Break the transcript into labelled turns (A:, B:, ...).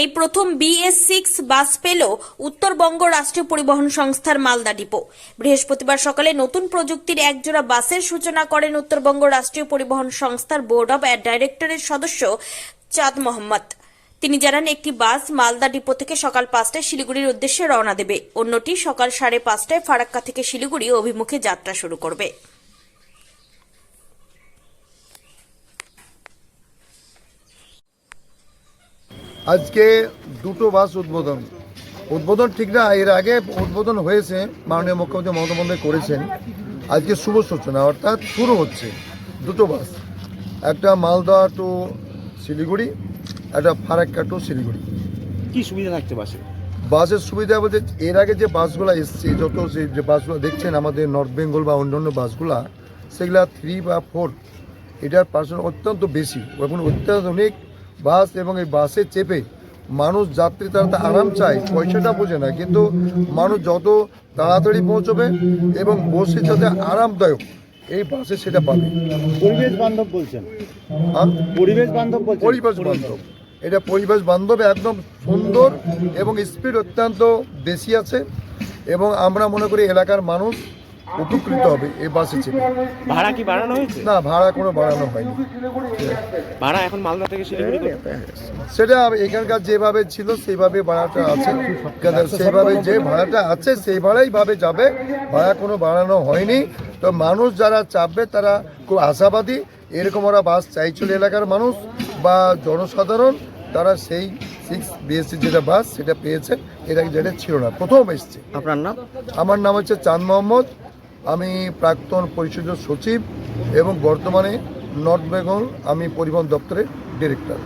A: এই প্রথম BS six বাস পেল উত্তরবঙ্গ রাষ্ট্রীয় পরিবহন সংস্থার মালদা ডিপো। বৃহস্পতিবার সকালে নতুন প্রযুক্তির একজোড়া বাসের সূচনা করেন উত্তরবঙ্গ রাষ্ট্রীয় পরিবহন সংস্থার বোর্ড অব ডাইরেক্টরের সদস্য চাঁদ মোহাম্মদ। তিনি জানান, একটি বাস মালদা ডিপো থেকে সকাল পাঁচটায় শিলিগুড়ির উদ্দেশ্যে রওনা দেবে। অন্যটি সকাল সাড়ে পাঁচটায় ফারাক্কা থেকে শিলিগুড়ি অভিমুখে যাত্রা শুরু করবে।
B: আজকে দুটো বাস উদ্বোধন। উদ্বোধন ঠিক না এর আগে উদ্বোধন হয়েছে মাননীয় মুখ্যমন্ত্রী মমতা বন্দ্যোপাধ্যায় করেছেন। আজকে শুভ সূচনা অর্থাৎ শুরু হচ্ছে দুটো বাস। একটা মালদা টু শিলিগুড়ি একটা ফারাক্কা টু শিলিগুড়ি।
C: কি সুবিধা থাকছে বাসে?
B: বাসের সুবিধা বলতে এর আগে যে বাসগুলো এসছে যত সেই যে বাসগুলো দেখছেন আমাদের নর্থ বেঙ্গল বা অন্যান্য বাসগুলা সেগুলা থ্রি বা ফোর এটার পার্সেন্ট অত্যন্ত বেশি। এখন অত্যাধুনিক বাস এবং এই বাসে চেপে মানুষ যাত্রী তারা তো আরাম চায় পয়সাটা বোঝে না। কিন্তু মানুষ যত তাড়াতাড়ি পৌঁছবে এবং বসে যাতে আরামদায়ক এই বাসে সেটা পাবে।
C: পরিবেশ বান্ধব বলছেন। পরিবেশ বান্ধব
B: পরিবেশ বান্ধব। এটা পরিবেশ বান্ধব একদম সুন্দর এবং স্পিড অত্যন্ত বেশি আছে এবং আমরা মনে করি এলাকার মানুষ উপকৃত হবে এই বাসে চেপে।
C: ভাড়া কি বাড়ানো হয়েছে?
B: না ভাড়া কোনো বাড়ানো হয়নি।
C: ভাড়া এখন মালদা থেকে শিলিগুড়ি
B: সেটা এখানকার যেভাবে ছিল সেইভাবে ভাড়াটা আছে। সেইভাবে যে ভাড়াটা আছে সেই ভাড়াই ভাবে যাবে। ভাড়া কোনো বাড়ানো হয়নি। তো মানুষ যারা চাপবে তারা খুব আশাবাদী। এরকম ওরা বাস চাইছিল এলাকার মানুষ বা জনসাধারণ তারা সেই সিক্স বিএসসি যেটা বাস সেটা পেয়েছেন এটা যেটা ছিল না প্রথম এসছে।
C: আপনার নাম?
B: আমার নাম হচ্ছে চাঁদ মোহাম্মদ। আমি প্রাক্তন পরিষদের সচিব এবং বর্তমানে নর্থ বেঙ্গল আমি পরিবহন দপ্তরের ডিরেক্টর।